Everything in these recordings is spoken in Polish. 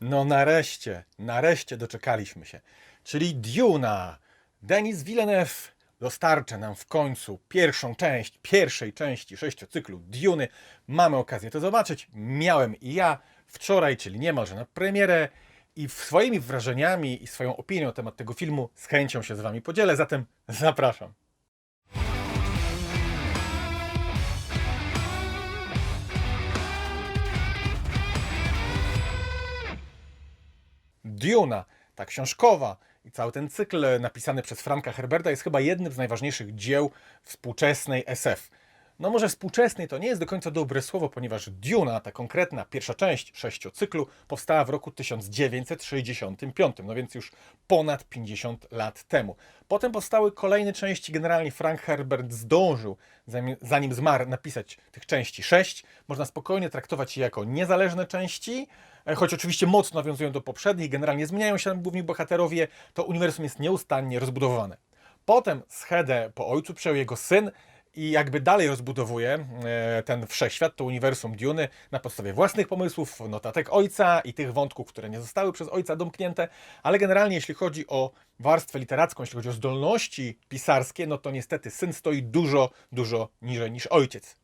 No nareszcie, nareszcie doczekaliśmy się. Czyli Duna. Denis Villeneuve dostarcza nam w końcu pierwszą część, pierwszej części sześciocyklu Duny. Mamy okazję to zobaczyć. Miałem i ja wczoraj, czyli niemalże na premierę i swoimi wrażeniami i swoją opinią na temat tego filmu z chęcią się z Wami podzielę, zatem zapraszam. Duna, ta książkowa i cały ten cykl napisany przez Franka Herberta jest chyba jednym z najważniejszych dzieł współczesnej SF. No może współczesnej to nie jest do końca dobre słowo, ponieważ Duna, ta konkretna pierwsza część sześciocyklu, powstała w roku 1965, no więc już ponad 50 lat temu. Potem powstały kolejne części, generalnie Frank Herbert zdążył, zanim, zmarł, napisać tych części sześć. Można spokojnie traktować je jako niezależne części, e, choć oczywiście mocno nawiązują do poprzednich, generalnie zmieniają się główni bohaterowie, to uniwersum jest nieustannie rozbudowywane. Potem schedę po ojcu przejął jego syn i jakby dalej rozbudowuje e, ten wszechświat, to uniwersum Duny na podstawie własnych pomysłów, notatek ojca i tych wątków, które nie zostały przez ojca domknięte, ale generalnie jeśli chodzi o warstwę literacką, jeśli chodzi o zdolności pisarskie, no to niestety syn stoi dużo, dużo niżej niż ojciec.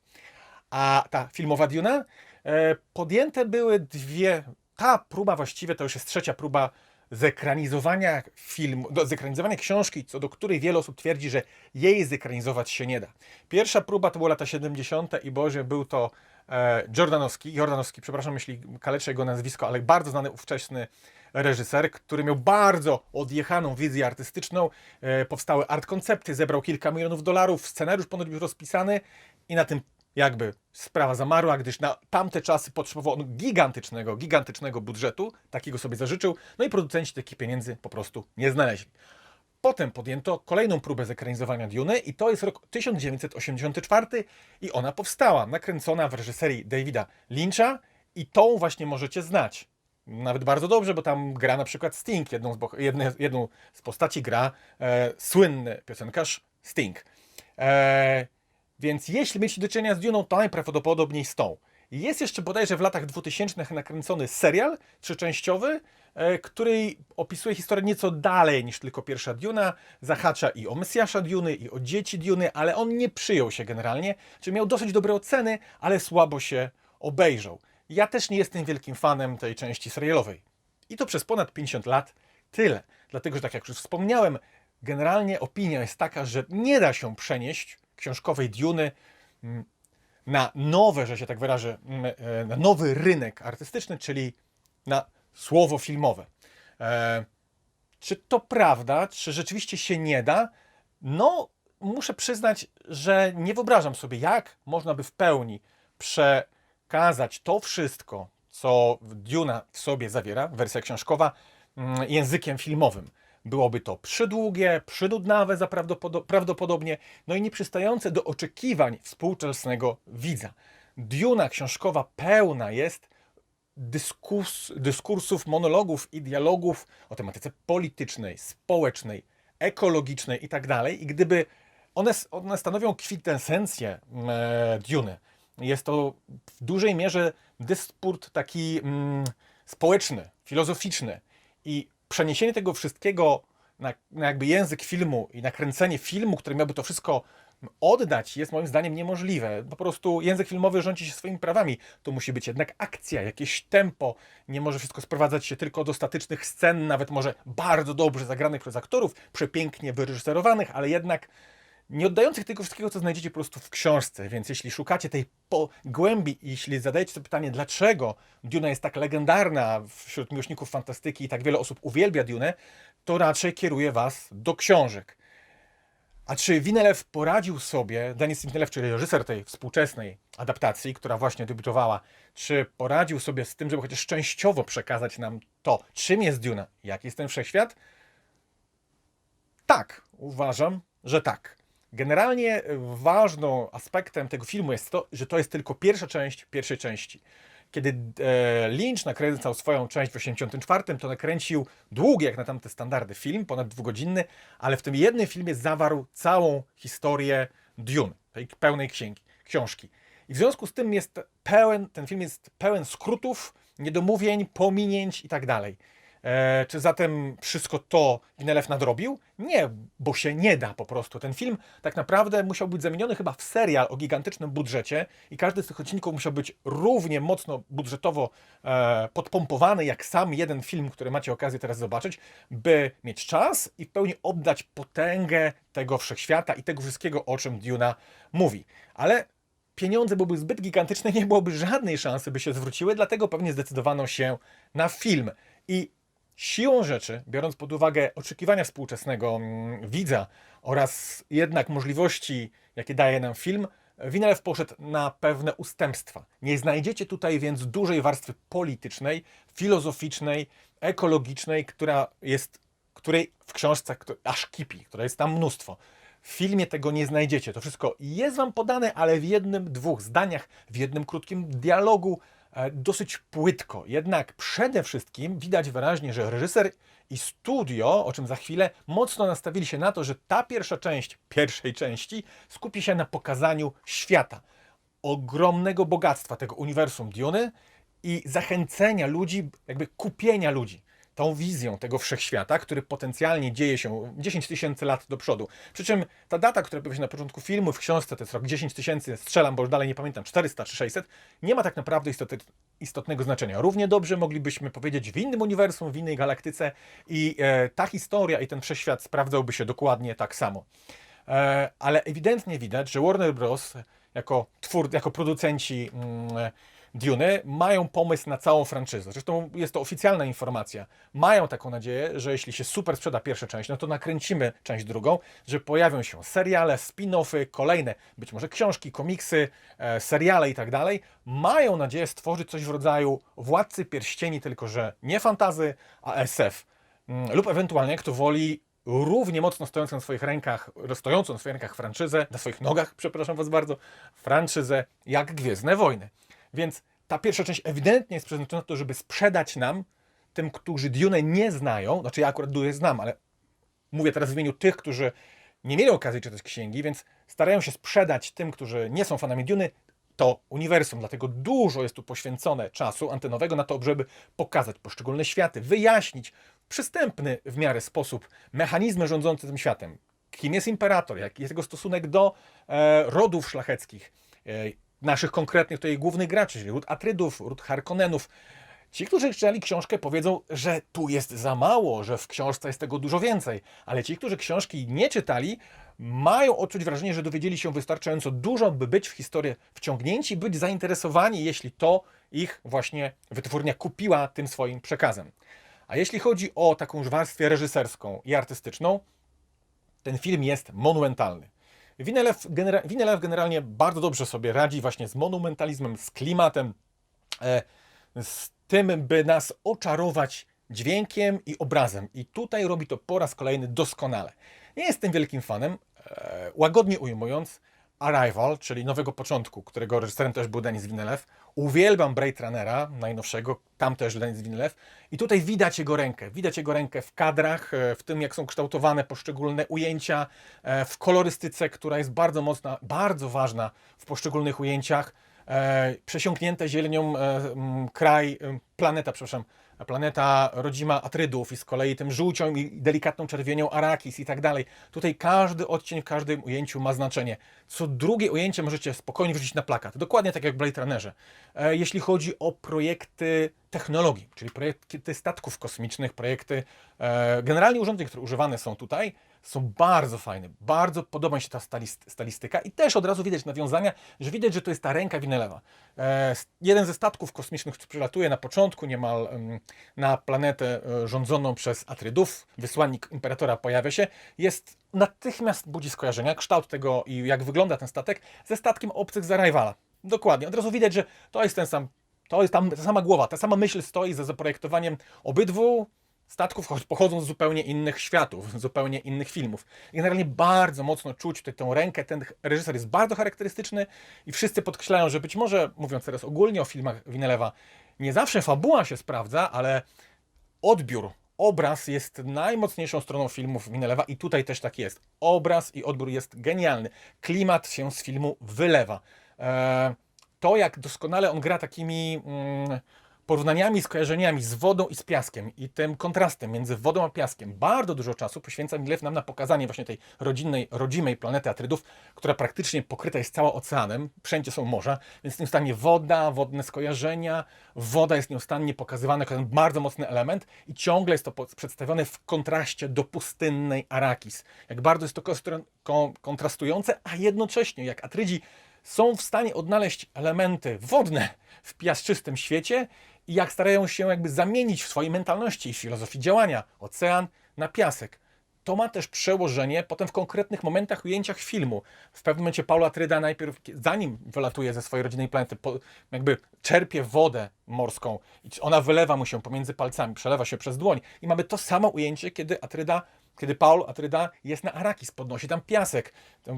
A ta filmowa Duna, e, podjęte były dwie, ta próba właściwie to już jest trzecia próba zekranizowania filmu, do, zekranizowania książki, co do której wiele osób twierdzi, że jej zekranizować się nie da. Pierwsza próba to były lata 70. i Boże był to e, Jordanowski, Jordanowski, przepraszam, jeśli kaleczę jego nazwisko, ale bardzo znany ówczesny reżyser, który miał bardzo odjechaną wizję artystyczną. E, powstały art koncepty, zebrał kilka milionów dolarów, scenariusz ponoć był rozpisany i na tym jakby sprawa zamarła, gdyż na tamte czasy potrzebował on gigantycznego, gigantycznego budżetu, takiego sobie zażyczył, no i producenci takich pieniędzy po prostu nie znaleźli. Potem podjęto kolejną próbę zekranizowania Duny i to jest rok 1984 i ona powstała, nakręcona w reżyserii Davida Lyncha i tą właśnie możecie znać. Nawet bardzo dobrze, bo tam gra na przykład Sting, jedną z, jedne, jedną z postaci gra e, słynny piosenkarz Sting. E, więc jeśli mieliście do czynienia z Duną, to najprawdopodobniej z tą. Jest jeszcze bodajże w latach 2000 nakręcony serial trzyczęściowy, e, który opisuje historię nieco dalej niż tylko pierwsza Duna. Zahacza i o Mesjasza Duny, i o dzieci Duny, ale on nie przyjął się generalnie. Czy miał dosyć dobre oceny, ale słabo się obejrzał. Ja też nie jestem wielkim fanem tej części serialowej. I to przez ponad 50 lat tyle. Dlatego, że tak jak już wspomniałem, generalnie opinia jest taka, że nie da się przenieść książkowej Duny mm, na nowe, że się tak wyrażę, mm, e, na nowy rynek artystyczny, czyli na słowo filmowe. E, czy to prawda? Czy rzeczywiście się nie da? No, muszę przyznać, że nie wyobrażam sobie, jak można by w pełni przekazać to wszystko, co Duna w sobie zawiera, wersja książkowa, mm, językiem filmowym. Byłoby to przydługie, zaprawdopodo- prawdopodobnie, no i nieprzystające do oczekiwań współczesnego widza. Duna książkowa pełna jest dyskurs, dyskursów, monologów i dialogów o tematyce politycznej, społecznej, ekologicznej i tak. I gdyby one, one stanowią kwintesencję e, Duny, jest to w dużej mierze dysput taki mm, społeczny, filozoficzny i przeniesienie tego wszystkiego na, na jakby język filmu i nakręcenie filmu, który miałby to wszystko oddać, jest moim zdaniem niemożliwe. Po prostu język filmowy rządzi się swoimi prawami. Tu musi być jednak akcja, jakieś tempo. Nie może wszystko sprowadzać się tylko do statycznych scen, nawet może bardzo dobrze zagranych przez aktorów, przepięknie wyreżyserowanych, ale jednak nie oddających tego wszystkiego, co znajdziecie po prostu w książce. Więc jeśli szukacie tej głębi i jeśli zadajecie sobie pytanie, dlaczego Duna jest tak legendarna wśród miłośników fantastyki i tak wiele osób uwielbia Dunę, to raczej kieruje was do książek. A czy Villeneuve poradził sobie, Denis Villeneuve, czyli reżyser tej współczesnej adaptacji, która właśnie debiutowała, czy poradził sobie z tym, żeby chociaż częściowo przekazać nam to, czym jest Duna, jaki jest ten wszechświat? Tak, uważam, że tak. Generalnie ważną aspektem tego filmu jest to, że to jest tylko pierwsza część pierwszej części. Kiedy e, Lynch nakręcał swoją część w 1984, to nakręcił długi, jak na tamte standardy, film, ponad dwugodzinny, ale w tym jednym filmie zawarł całą historię Dune, tej pełnej księgi, książki. I w związku z tym jest pełen, ten film jest pełen skrótów, niedomówień, pominięć i tak dalej. E, czy zatem wszystko to Winelew nadrobił? Nie, bo się nie da po prostu. Ten film tak naprawdę musiał być zamieniony chyba w serial o gigantycznym budżecie i każdy z tych odcinków musiał być równie mocno budżetowo e, podpompowany jak sam jeden film, który macie okazję teraz zobaczyć, by mieć czas i w pełni oddać potęgę tego wszechświata i tego wszystkiego, o czym Duna mówi. Ale pieniądze byłyby zbyt gigantyczne, nie byłoby żadnej szansy, by się zwróciły, dlatego pewnie zdecydowano się na film. I siłą rzeczy, biorąc pod uwagę oczekiwania współczesnego mm, widza oraz jednak możliwości, jakie daje nam film, Winelew poszedł na pewne ustępstwa. Nie znajdziecie tutaj więc dużej warstwy politycznej, filozoficznej, ekologicznej, która jest, której w książce aż kipi, która jest tam mnóstwo. W filmie tego nie znajdziecie. To wszystko jest wam podane, ale w jednym, dwóch zdaniach, w jednym krótkim dialogu, dosyć płytko. Jednak przede wszystkim widać wyraźnie, że reżyser i studio, o czym za chwilę, mocno nastawili się na to, że ta pierwsza część pierwszej części skupi się na pokazaniu świata, ogromnego bogactwa tego uniwersum Duny i zachęcenia ludzi, jakby kupienia ludzi tą wizją tego wszechświata, który potencjalnie dzieje się 10 tysięcy lat do przodu. Przy czym ta data, która pojawia się na początku filmu, w książce to jest rok 10 tysięcy, strzelam, bo już dalej nie pamiętam, 400 czy 600, nie ma tak naprawdę istoty, istotnego znaczenia. Równie dobrze moglibyśmy powiedzieć w innym uniwersum, w innej galaktyce i e, ta historia i ten wszechświat sprawdzałby się dokładnie tak samo. E, ale ewidentnie widać, że Warner Bros. jako twór, jako producenci mm, Duny mają pomysł na całą franczyzę. Zresztą jest to oficjalna informacja. Mają taką nadzieję, że jeśli się super sprzeda pierwsza część, no to nakręcimy część drugą, że pojawią się seriale, spin-offy, kolejne, być może książki, komiksy, e, seriale i tak dalej. Mają nadzieję stworzyć coś w rodzaju Władcy Pierścieni, tylko że nie fantazy, a SF. Mm, Lub ewentualnie, kto woli, równie mocno stojącą na swoich rękach, stojącą na swoich rękach franczyzę, na swoich nogach, przepraszam Was bardzo, franczyzę jak Gwiezdne Wojny. Więc ta pierwsza część ewidentnie jest przeznaczona na to, żeby sprzedać nam, tym, którzy Dune nie znają, znaczy ja akurat Dune znam, ale mówię teraz w imieniu tych, którzy nie mieli okazji czytać księgi, więc starają się sprzedać tym, którzy nie są fanami Duny, to uniwersum. Dlatego dużo jest tu poświęcone czasu antenowego na to, żeby pokazać poszczególne światy, wyjaśnić w przystępny w miarę sposób mechanizmy rządzące tym światem. Kim jest imperator, jaki jest jego stosunek do e, rodów szlacheckich, e, naszych konkretnych tutaj głównych graczy, czyli ród Atrydów, ród Harkonnenów. Ci, którzy czytali książkę, powiedzą, że tu jest za mało, że w książce jest tego dużo więcej. Ale ci, którzy książki nie czytali, mają odczuć wrażenie, że dowiedzieli się wystarczająco dużo, by być w historię wciągnięci, być zainteresowani, jeśli to ich właśnie wytwórnia kupiła tym swoim przekazem. A jeśli chodzi o taką już warstwę reżyserską i artystyczną, ten film jest monumentalny. Winelew, genera- Winelew generalnie bardzo dobrze sobie radzi właśnie z monumentalizmem, z klimatem, e, z tym, by nas oczarować dźwiękiem i obrazem. I tutaj robi to po raz kolejny doskonale. Nie jestem wielkim fanem, e, łagodnie ujmując, Arrival, czyli Nowego Początku, którego reżyserem też był Denis Villeneuve. Uwielbiam Blade Runnera, najnowszego, tam też Denis Villeneuve. I tutaj widać jego rękę. Widać jego rękę w kadrach, e, w tym jak są kształtowane poszczególne ujęcia, e, w kolorystyce, która jest bardzo mocna, bardzo ważna w poszczególnych ujęciach. E, Przesiąknięte zielenią e, kraj, e, planeta, przepraszam, planeta rodzima Atrydów i z kolei tym żółcią i delikatną czerwienią Arakis i tak dalej. Tutaj każdy odcień w każdym ujęciu ma znaczenie. Co drugie ujęcie możecie spokojnie wrzucić na plakat. Dokładnie tak jak w Blade Runnerze. Jeśli chodzi o projekty technologii, czyli projekty statków kosmicznych, projekty generalnie urządzeń, które używane są tutaj, są bardzo fajne. Bardzo podoba mi się ta stalistyka i też od razu widać nawiązania, że widać, że to jest ta ręka Winelewa. E, jeden ze statków kosmicznych, który przylatuje na początku niemal em, na planetę e, rządzoną przez Atrydów, wysłannik Imperatora pojawia się, jest natychmiast budzi skojarzenia, kształt tego i jak wygląda ten statek ze statkiem obcych z Arrivala. Dokładnie. Od razu widać, że to jest ten sam, to jest tam ta sama głowa, ta sama myśl stoi za zaprojektowaniem obydwu statków pochodzą z zupełnie innych światów, zupełnie innych filmów. Generalnie bardzo mocno czuć tutaj tę rękę. Ten reżyser jest bardzo charakterystyczny i wszyscy podkreślają, że być może, mówiąc teraz ogólnie o filmach Winelewa, nie zawsze fabuła się sprawdza, ale odbiór, obraz jest najmocniejszą stroną filmów Winelewa i tutaj też tak jest. Obraz i odbiór jest genialny. Klimat się z filmu wylewa. E, to, jak doskonale on gra takimi mm, porównaniami, skojarzeniami z wodą i z piaskiem i tym kontrastem między wodą a piaskiem bardzo dużo czasu poświęca Miglew nam na pokazanie właśnie tej rodzinnej, rodzimej planety Atrydów, która praktycznie pokryta jest cała oceanem, wszędzie są morza, więc nieustannie woda, wodne skojarzenia, woda jest nieustannie pokazywana jako ten bardzo mocny element i ciągle jest to przedstawione w kontraście do pustynnej Arakis. Jak bardzo jest to kontrastujące, a jednocześnie jak Atrydzi są w stanie odnaleźć elementy wodne w piaszczystym świecie i jak starają się jakby zamienić w swojej mentalności i filozofii działania ocean na piasek. To ma też przełożenie potem w konkretnych momentach, ujęciach filmu. W pewnym momencie Paula Tryda najpierw, zanim wylatuje ze swojej rodzinnej planety, po, jakby czerpie wodę morską i ona wylewa mu się pomiędzy palcami, przelewa się przez dłoń. I mamy to samo ujęcie, kiedy Atryda, kiedy Paul Atryda jest na Arakis, podnosi tam piasek.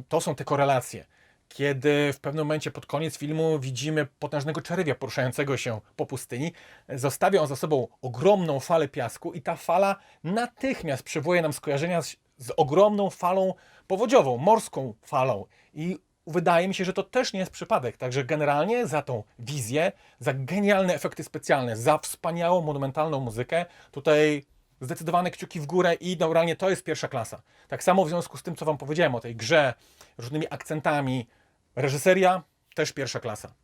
To- są te korelacje kiedy w pewnym momencie pod koniec filmu widzimy potężnego czerwia poruszającego się po pustyni. Zostawia on za sobą ogromną falę piasku i ta fala natychmiast przywołuje nam skojarzenia z, z ogromną falą powodziową, morską falą. I wydaje mi się, że to też nie jest przypadek. Także generalnie za tą wizję, za genialne efekty specjalne, za wspaniałą, monumentalną muzykę, tutaj zdecydowane kciuki w górę i naturalnie to jest pierwsza klasa. Tak samo w związku z tym, co Wam powiedziałem o tej grze, różnymi akcentami, reżyseria też pierwsza klasa.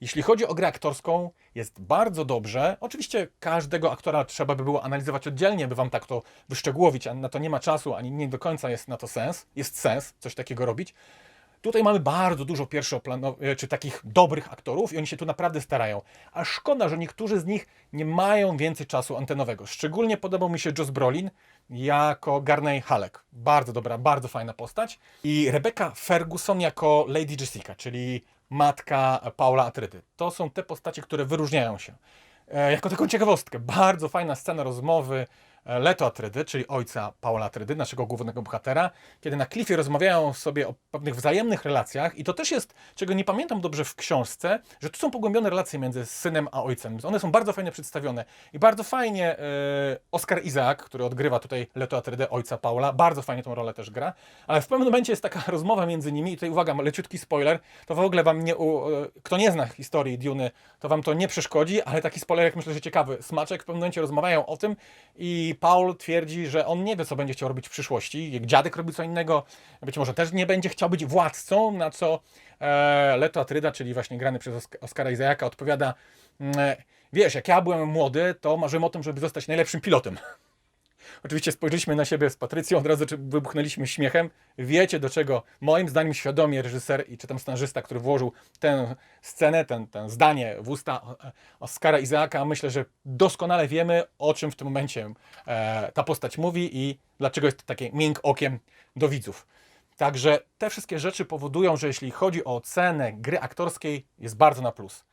Jeśli chodzi o grę aktorską, jest bardzo dobrze. Oczywiście każdego aktora trzeba by było analizować oddzielnie, by Wam tak to wyszczegółowić, a na to nie ma czasu, ani nie do końca jest na to sens. Jest sens coś takiego robić. Tutaj mamy bardzo dużo pierwszoplanowych, czy takich dobrych aktorów i oni się tu naprawdę starają. A szkoda, że niektórzy z nich nie mają więcej czasu antenowego. Szczególnie podobał mi się Joss Brolin jako Garney Halleck. Bardzo dobra, bardzo fajna postać. I Rebecca Ferguson jako Lady Jessica, czyli matka Paula Atrydy. To są te postacie, które wyróżniają się. E, jako taką ciekawostkę, bardzo fajna scena rozmowy e, Leto Atrydy, czyli ojca Paula Atrydy, naszego głównego bohatera, kiedy na klifie rozmawiają sobie o pewnych wzajemnych relacjach i to też jest, czego nie pamiętam dobrze w książce, że tu są pogłębione relacje między synem a ojcem. One są bardzo fajnie przedstawione i bardzo fajnie e, Oscar Isaac, który odgrywa tutaj Leto Atrydę, ojca Paula, bardzo fajnie tą rolę też gra, ale w pewnym momencie jest taka rozmowa między nimi i tutaj uwaga, leciutki spoiler, to w ogóle wam nie, u, e, kto nie zna historii Duny, to wam to nie przeszkodzi, ale taki spoiler, jak myślę, że ciekawy. Smaczek w pewnym momencie rozmawiają o tym i Paul twierdzi, że on nie wie, co będzie chciał robić w przyszłości. Jak dziadek robi co innego, być może też nie będzie chciał być władcą, na co e, Leto Atryda, czyli właśnie grany przez Osk- Oscara Isaaca, odpowiada, mm, wiesz, jak ja byłem młody, to marzyłem o tym, żeby zostać najlepszym pilotem. Oczywiście spojrzeliśmy na siebie z Patrycją, od razu wybuchnęliśmy śmiechem. Wiecie do czego, moim zdaniem świadomie reżyser i czy tam scenarzysta, który włożył tę scenę, ten, ten zdanie w usta e, Oscara Izaaka, myślę, że doskonale wiemy, o czym w tym momencie e, ta postać mówi i dlaczego jest takie mięk okiem do widzów. Także te wszystkie rzeczy powodują, że jeśli chodzi o ocenę gry aktorskiej, jest bardzo na plus.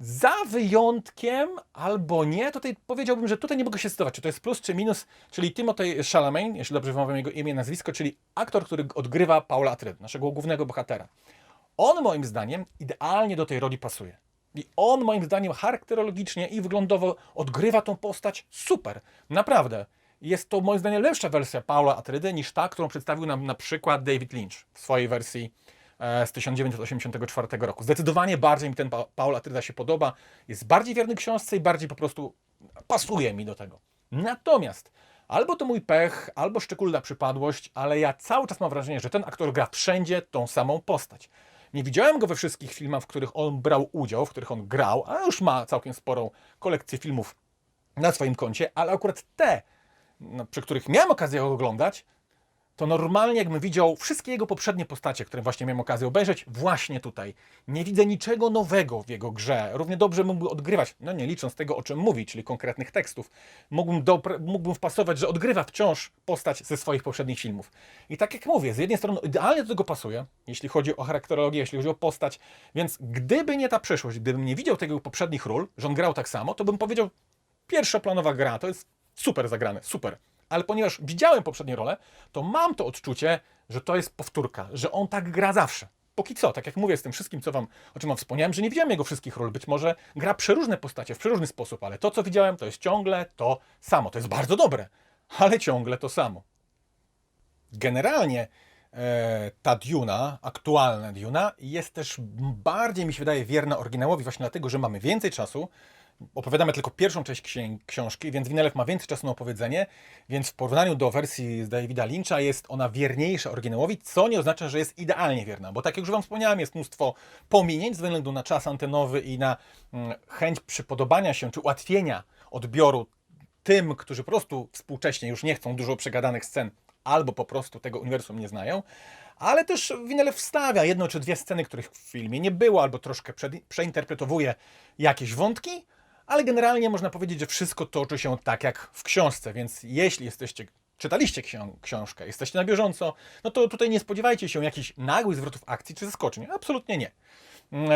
Za wyjątkiem albo nie, tutaj powiedziałbym, że tutaj nie mogę się zdecydować, czy to jest plus czy minus, czyli Timothy Chalamet, jeśli dobrze wymawiam jego imię nazwisko, czyli aktor, który odgrywa Paula Atreides, naszego głównego bohatera. On moim zdaniem idealnie do tej roli pasuje. I on moim zdaniem charakterologicznie i wyglądowo odgrywa tą postać super. Naprawdę. Jest to moim zdaniem lepsza wersja Paula Atreidy niż ta, którą przedstawił nam na przykład David Lynch w swojej wersji z 1984 roku. Zdecydowanie bardziej mi ten pa Paul się podoba. Jest bardziej wierny książce i bardziej po prostu pasuje mi do tego. Natomiast albo to mój pech, albo szczególna przypadłość, ale ja cały czas mam wrażenie, że ten aktor gra wszędzie tą samą postać. Nie widziałem go we wszystkich filmach, w których on brał udział, w których on grał, a już ma całkiem sporą kolekcję filmów na swoim koncie, ale akurat te, no, przy których miałem okazję oglądać, to normalnie jakbym widział wszystkie jego poprzednie postacie, które właśnie miałem okazję obejrzeć, właśnie tutaj. Nie widzę niczego nowego w jego grze. Równie dobrze mógłby odgrywać, no nie licząc tego, o czym mówi, czyli konkretnych tekstów. Mógłbym, mógłbym wpasować, że odgrywa wciąż postać ze swoich poprzednich filmów. I tak jak mówię, z jednej strony idealnie do tego pasuje, jeśli chodzi o charakterologię, jeśli chodzi o postać, więc gdyby nie ta przyszłość, gdybym nie widział tego poprzednich ról, że on grał tak samo, to bym powiedział, pierwszoplanowa gra, to jest super zagrane, super. Ale ponieważ widziałem poprzednie role, to mam to odczucie, że to jest powtórka, że on tak gra zawsze. Póki co, tak jak mówię z tym wszystkim, co wam, o czym wam wspomniałem, że nie widziałem jego wszystkich ról. Być może gra przeróżne postacie w przeróżny sposób, ale to, co widziałem, to jest ciągle to samo. To jest bardzo dobre, ale ciągle to samo. Generalnie e, ta Duna, aktualna Duna, jest też bardziej, mi się wydaje, wierna oryginałowi właśnie dlatego, że mamy więcej czasu. Opowiadamy tylko pierwszą część książki, więc Winelew ma więcej czasu na opowiedzenie, więc w porównaniu do wersji z Davida Lyncha jest ona wierniejsza oryginałowi, co nie oznacza, że jest idealnie wierna, bo tak jak już Wam wspomniałem, jest mnóstwo pominięć ze względu na czas antenowy i na mm, chęć przypodobania się czy ułatwienia odbioru tym, którzy po prostu współcześnie już nie chcą dużo przegadanych scen, albo po prostu tego uniwersum nie znają, ale też Winelew wstawia jedno czy dwie sceny, których w filmie nie było, albo troszkę przeinterpretowuje jakieś wątki, ale generalnie można powiedzieć, że wszystko toczy się tak jak w książce, więc jeśli jesteście, czytaliście ksią- książkę, jesteście na bieżąco, no to tutaj nie spodziewajcie się jakichś nagłych zwrotów akcji czy zaskoczeń. Absolutnie nie. Mm,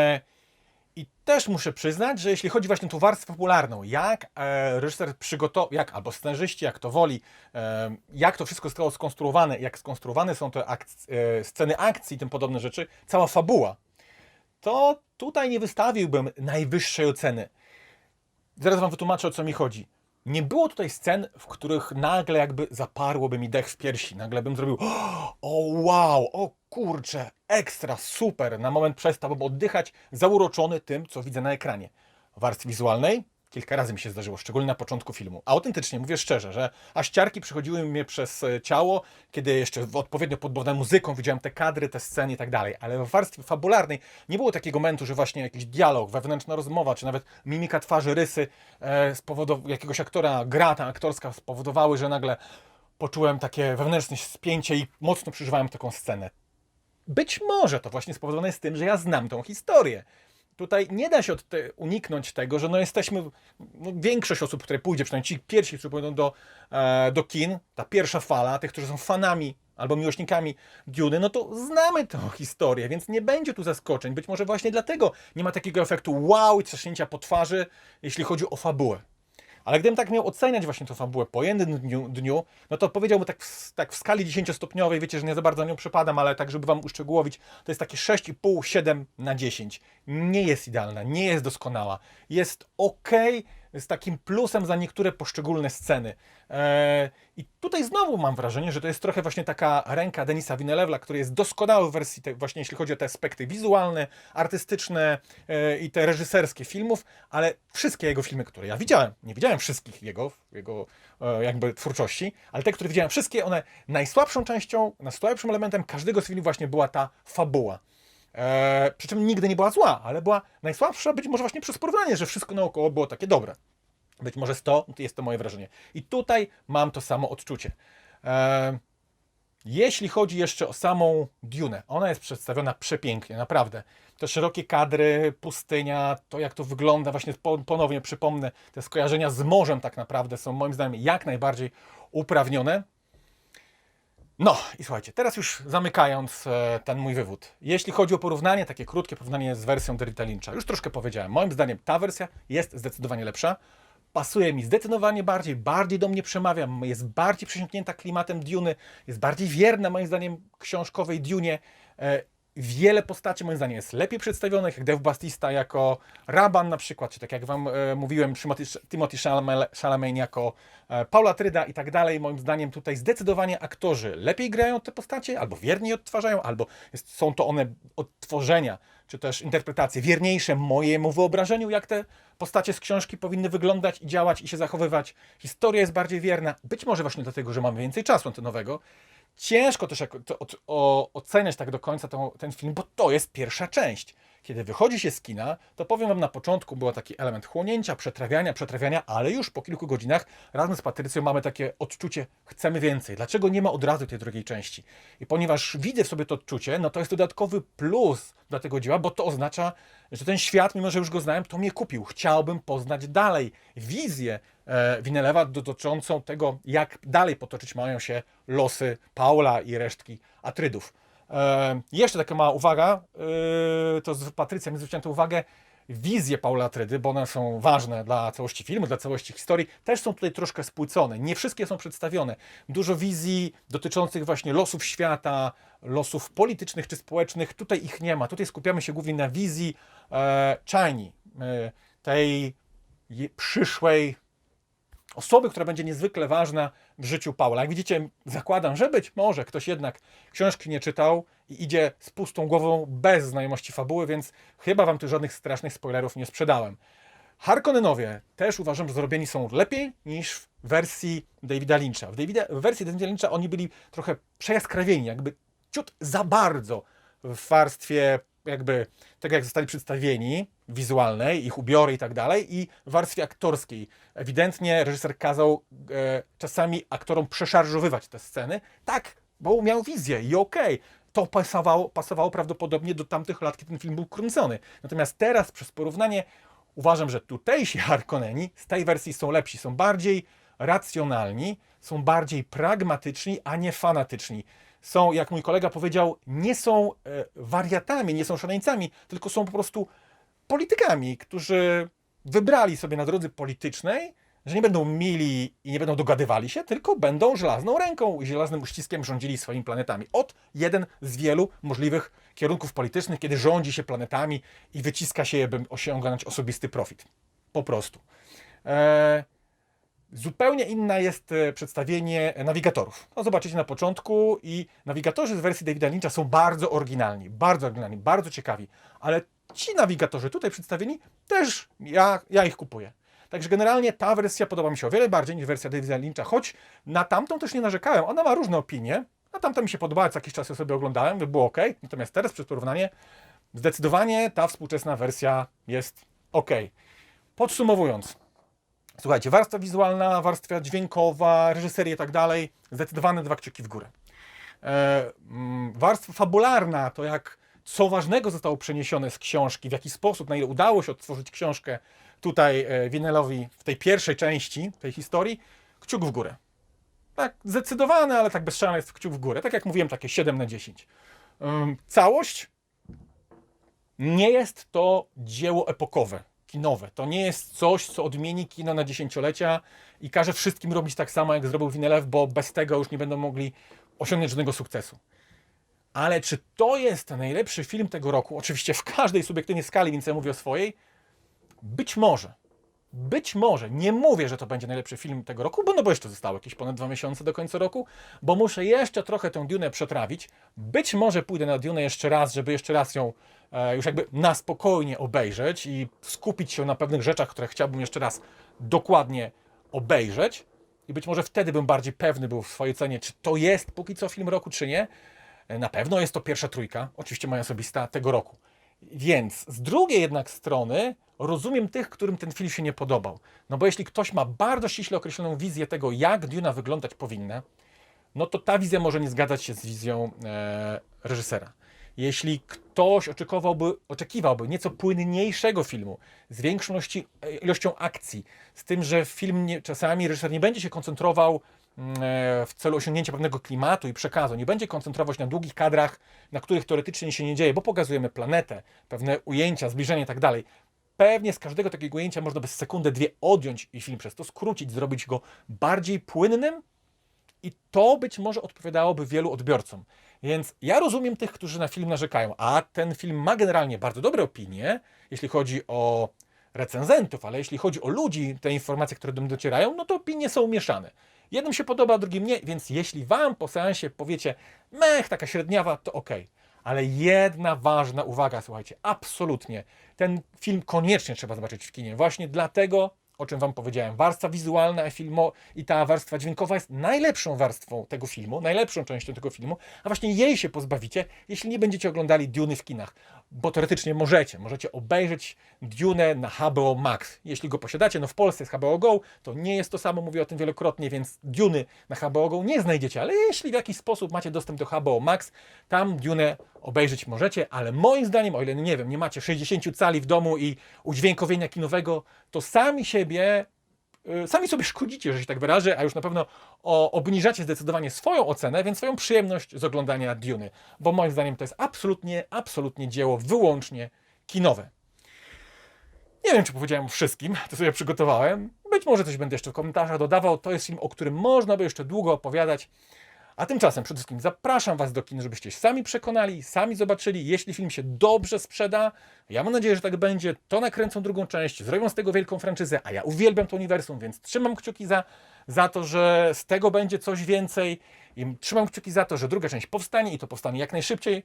I też muszę przyznać, że jeśli chodzi właśnie o tą warstwę popularną, jak e, reżyser przygotował, jak albo scenarzyści, jak to woli, e, jak to wszystko zostało skonstruowane, jak skonstruowane są te akc- e, sceny akcji i tym podobne rzeczy, cała fabuła, to tutaj nie wystawiłbym najwyższej oceny. Zaraz wam wytłumaczę, o co mi chodzi. Nie było tutaj scen, w których nagle jakby zaparłoby mi dech w piersi. Nagle bym zrobił o wow, o kurczę, ekstra, super. Na moment przestałbym oddychać, zauroczony tym, co widzę na ekranie. W warstwie wizualnej kilka razy mi się zdarzyło, szczególnie na początku filmu. Autentycznie, mówię szczerze, że aż ciarki przychodziły mi przez e, ciało, kiedy jeszcze odpowiednio podbudowaną muzyką widziałem te kadry, te sceny i tak dalej. Ale w warstwie fabularnej nie było takiego momentu, że właśnie jakiś dialog, wewnętrzna rozmowa, czy nawet mimika twarzy, rysy e, jakiegoś aktora, gra ta aktorska spowodowały, że nagle poczułem takie wewnętrzne spięcie i mocno przeżywałem taką scenę. Być może to właśnie spowodowane jest tym, że ja znam tą historię. Tutaj nie da się te, uniknąć tego, że no jesteśmy, no większość osób, które pójdzie, przynajmniej ci pierwsi, którzy pójdą do, e, do kin, ta pierwsza fala, tych, którzy są fanami albo miłośnikami Duny, no to znamy tę historię, więc nie będzie tu zaskoczeń. Być może właśnie dlatego nie ma takiego efektu wow i trzaśnięcia po twarzy, jeśli chodzi o fabułę. Ale gdybym tak miał oceniać właśnie tę fabułę po jednym dniu, dniu no to powiedziałbym tak w, tak w skali 10-stopniowej, wiecie, że nie za bardzo na nią przypadam, ale tak, żeby wam uszczegółowić, to jest takie 6,5, 7 na 10. Nie jest idealna, nie jest doskonała. Jest ok, z takim plusem za niektóre poszczególne sceny. Eee, I tutaj znowu mam wrażenie, że to jest trochę właśnie taka ręka Denisa Villeneuve'a, który jest doskonały w wersji, te, właśnie jeśli chodzi o te aspekty wizualne, artystyczne e, i te reżyserskie filmów, ale wszystkie jego filmy, które ja widziałem, nie widziałem wszystkich jego, jego e, jakby twórczości, ale te, które widziałem wszystkie, one najsłabszą częścią, najsłabszym elementem każdego z filmów właśnie była ta fabuła. E, przy czym nigdy nie była zła, ale była najsłabsza być może właśnie przez porównanie, że wszystko naokoło było takie dobre. Być może 100, to jest to moje wrażenie. I tutaj mam to samo odczucie. E, jeśli chodzi jeszcze o samą Dune, ona jest przedstawiona przepięknie, naprawdę. Te szerokie kadry, pustynia, to jak to wygląda, właśnie po- ponownie przypomnę, te skojarzenia z morzem tak naprawdę są moim zdaniem jak najbardziej uprawnione. No i słuchajcie, teraz już zamykając e, ten mój wywód. Jeśli chodzi o porównanie, takie krótkie porównanie z wersją Derrida Lyncha, już troszkę powiedziałem. Moim zdaniem ta wersja jest zdecydowanie lepsza. Pasuje mi zdecydowanie bardziej, bardziej do mnie przemawia, jest bardziej przesiąknięta klimatem Duny, jest bardziej wierna moim zdaniem książkowej Dunie. E, Wiele postaci moim zdaniem jest lepiej przedstawionych, jak Dave Bautista jako Raban na przykład, czy tak jak Wam e, mówiłem, Timothy, Chalamet, jako e, Paula Tryda i tak dalej. Moim zdaniem tutaj zdecydowanie aktorzy lepiej grają te postacie, albo wierniej odtwarzają, albo jest, są to one odtworzenia, czy też interpretacje wierniejsze mojemu wyobrażeniu, jak te postacie z książki powinny wyglądać i działać i się zachowywać. Historia jest bardziej wierna, być może właśnie dlatego, że mamy więcej czasu antenowego. Ciężko też oceniać tak do końca ten film, bo to jest pierwsza część. Kiedy wychodzi się z kina, to powiem Wam na początku był taki element chłonięcia, przetrawiania, przetrawiania, ale już po kilku godzinach razem z Patrycją mamy takie odczucie, chcemy więcej. Dlaczego nie ma od razu tej drugiej części? I ponieważ widzę w sobie to odczucie, no to jest dodatkowy plus dla tego dzieła, bo to oznacza, że ten świat, mimo że już go znałem, to mnie kupił. Chciałbym poznać dalej wizję e, Winelewa dotyczącą tego, jak dalej potoczyć mają się losy Paula i resztki Atrydów. E, jeszcze taka mała uwaga, e, to z Patrycja mi zwróciłem tę uwagę, wizje Paula Atrydy, bo one są ważne dla całości filmu, dla całości historii, też są tutaj troszkę spłycone. Nie wszystkie są przedstawione. Dużo wizji dotyczących właśnie losów świata, losów politycznych czy społecznych, tutaj ich nie ma. Tutaj skupiamy się głównie na wizji e, e, tej przyszłej osoby, która będzie niezwykle ważna w życiu Paula. Jak widzicie, zakładam, że być może ktoś jednak książki nie czytał i idzie z pustą głową bez znajomości fabuły, więc chyba wam tu żadnych strasznych spoilerów nie sprzedałem. Harkonnenowie też uważam, że zrobieni są lepiej niż w wersji Davida Lyncha. W, Davida, w wersji Davida Lyncha oni byli trochę przejaskrawieni, jakby ciut za bardzo w warstwie jakby tego, jak zostali przedstawieni, wizualnej, ich ubiory i tak dalej, i warstwie aktorskiej. Ewidentnie reżyser kazał e, czasami aktorom przeszarżowywać te sceny, tak, bo miał wizję i okej, to pasowało, pasowało prawdopodobnie do tamtych lat, kiedy ten film był kręcony. Natomiast teraz przez porównanie uważam, że tutejsi Harkonneni z tej wersji są lepsi, są bardziej racjonalni, są bardziej pragmatyczni, a nie fanatyczni. Są, jak mój kolega powiedział, nie są e, wariatami, nie są szaleńcami, tylko są po prostu politykami, którzy wybrali sobie na drodze politycznej, że nie będą mili i nie będą dogadywali się, tylko będą żelazną ręką i żelaznym uściskiem rządzili swoimi planetami. Od jeden z wielu możliwych kierunków politycznych, kiedy rządzi się planetami i wyciska się je, by osiągnąć osobisty profit. Po prostu. Eee, Zupełnie inna jest e, przedstawienie nawigatorów. To zobaczycie na początku i nawigatorzy z wersji Davida Lyncha są bardzo oryginalni, bardzo oryginalni, bardzo ciekawi, ale ci nawigatorzy tutaj przedstawieni też ja, ja ich kupuję. Także generalnie ta wersja podoba mi się o wiele bardziej niż wersja Davida Lyncha, choć na tamtą też nie narzekałem. Ona ma różne opinie. Na tamta mi się podobała, co jakiś czas ją sobie oglądałem, by było ok. Natomiast teraz przez porównanie zdecydowanie ta współczesna wersja jest ok. Podsumowując, Słuchajcie, warstwa wizualna, warstwa dźwiękowa, reżyseria i tak dalej, zdecydowane dwa kciuki w górę. E, mm, warstwa fabularna, to jak co ważnego zostało przeniesione z książki, w jaki sposób, na ile udało się odtworzyć książkę tutaj e, Winelowi w tej pierwszej części tej historii, kciuk w górę. Tak, zdecydowane, ale tak bezszalone jest kciuk w górę. Tak jak mówiłem, takie 7 na 10. Ym, całość nie jest to dzieło epokowe kinowe. To nie jest coś, co odmieni kino na dziesięciolecia i każe wszystkim robić tak samo, jak zrobił Winelew, bo bez tego już nie będą mogli osiągnąć żadnego sukcesu. Ale czy to jest najlepszy film tego roku? Oczywiście w każdej subiektywnej skali, więc ja mówię o swojej. Być może. Być może. Nie mówię, że to będzie najlepszy film tego roku, bo no bo jeszcze zostało jakieś ponad dwa miesiące do końca roku, bo muszę jeszcze trochę tę Dune przetrawić. Być może pójdę na Dune jeszcze raz, żeby jeszcze raz ją już jakby na spokojnie obejrzeć i skupić się na pewnych rzeczach, które chciałbym jeszcze raz dokładnie obejrzeć. I być może wtedy bym bardziej pewny był w swojej cenie, czy to jest póki co film roku, czy nie. E, Na pewno jest to pierwsza trójka, oczywiście moja osobista tego roku. Więc z drugiej jednak strony rozumiem tych, którym ten film się nie podobał. No bo jeśli ktoś ma bardzo ściśle określoną wizję tego, jak Duna wyglądać powinna, no to ta wizja może nie zgadzać się z wizją e, reżysera. Jeśli ktoś oczekiwałby, oczekiwałby nieco płynniejszego filmu, z większą e, ilością akcji, z tym, że film nie, czasami reżyser nie będzie się koncentrował mm, e, w celu osiągnięcia pewnego klimatu i przekazu, nie będzie koncentrować na długich kadrach, na których teoretycznie się nie dzieje, bo pokazujemy planetę, pewne ujęcia, zbliżenie i tak dalej. Pewnie z każdego takiego ujęcia można bez sekundę, dwie odjąć i film przez to skrócić, zrobić go bardziej płynnym, i to być może odpowiadałoby wielu odbiorcom. Więc ja rozumiem tych, którzy na film narzekają, a ten film ma generalnie bardzo dobre opinie, jeśli chodzi o recenzentów, ale jeśli chodzi o ludzi, te informacje, które do mnie docierają, no to opinie są mieszane. Jednym się podoba, drugim nie, więc jeśli wam po seansie powiecie, mech, taka średniawa, to okej. Ale jedna ważna uwaga, słuchajcie, absolutnie. Ten film koniecznie trzeba zobaczyć w kinie. Właśnie dlatego, o czym Wam powiedziałem, warstwa wizualna filmo i ta warstwa dźwiękowa jest najlepszą warstwą tego filmu, najlepszą częścią tego filmu, a właśnie jej się pozbawicie, jeśli nie będziecie oglądali Duny w kinach. Bo teoretycznie możecie. Możecie obejrzeć Dune na HBO Max. Jeśli go posiadacie, no w Polsce jest HBO Go, to nie jest to samo, mówię o tym wielokrotnie, więc Duny na HBO Go nie znajdziecie, ale jeśli w jakiś sposób macie dostęp do HBO Max, tam Dune obejrzeć możecie, ale moim zdaniem, o ile nie wiem, nie macie 60 cali w domu i udźwiękowienia kinowego, to sami siebie, y, sami sobie szkodzicie, że się tak wyrażę, a już na pewno o, obniżacie zdecydowanie swoją ocenę, więc swoją przyjemność z oglądania Duny, bo moim zdaniem to jest absolutnie, absolutnie dzieło wyłącznie kinowe. Nie wiem, czy powiedziałem o wszystkim, to sobie przygotowałem. Być może coś będę jeszcze w komentarzach dodawał. To jest film, o którym można by jeszcze długo opowiadać, A tymczasem przede wszystkim zapraszam Was do kin, żebyście sami przekonali, sami zobaczyli. Jeśli film się dobrze sprzeda, ja mam nadzieję, że tak będzie, to nakręcą drugą część, zrobią z tego wielką franczyzę, a ja uwielbiam to uniwersum, więc trzymam kciuki za, za to, że z tego będzie coś więcej i trzymam kciuki za to, że druga część powstanie i to powstanie jak najszybciej,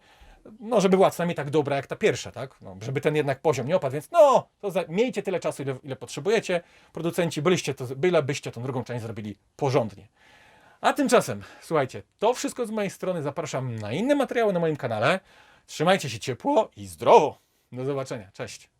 no żeby była co najmniej tak dobra jak ta pierwsza, tak? No, żeby ten jednak poziom nie opadł, więc no, to za, miejcie tyle czasu, ile, ile potrzebujecie, producenci, byliście to, byle byście tą drugą część zrobili porządnie. A tymczasem, słuchajcie, to wszystko z mojej strony. Zapraszam na inne materiały na moim kanale. Trzymajcie się ciepło i zdrowo. Do zobaczenia. Cześć.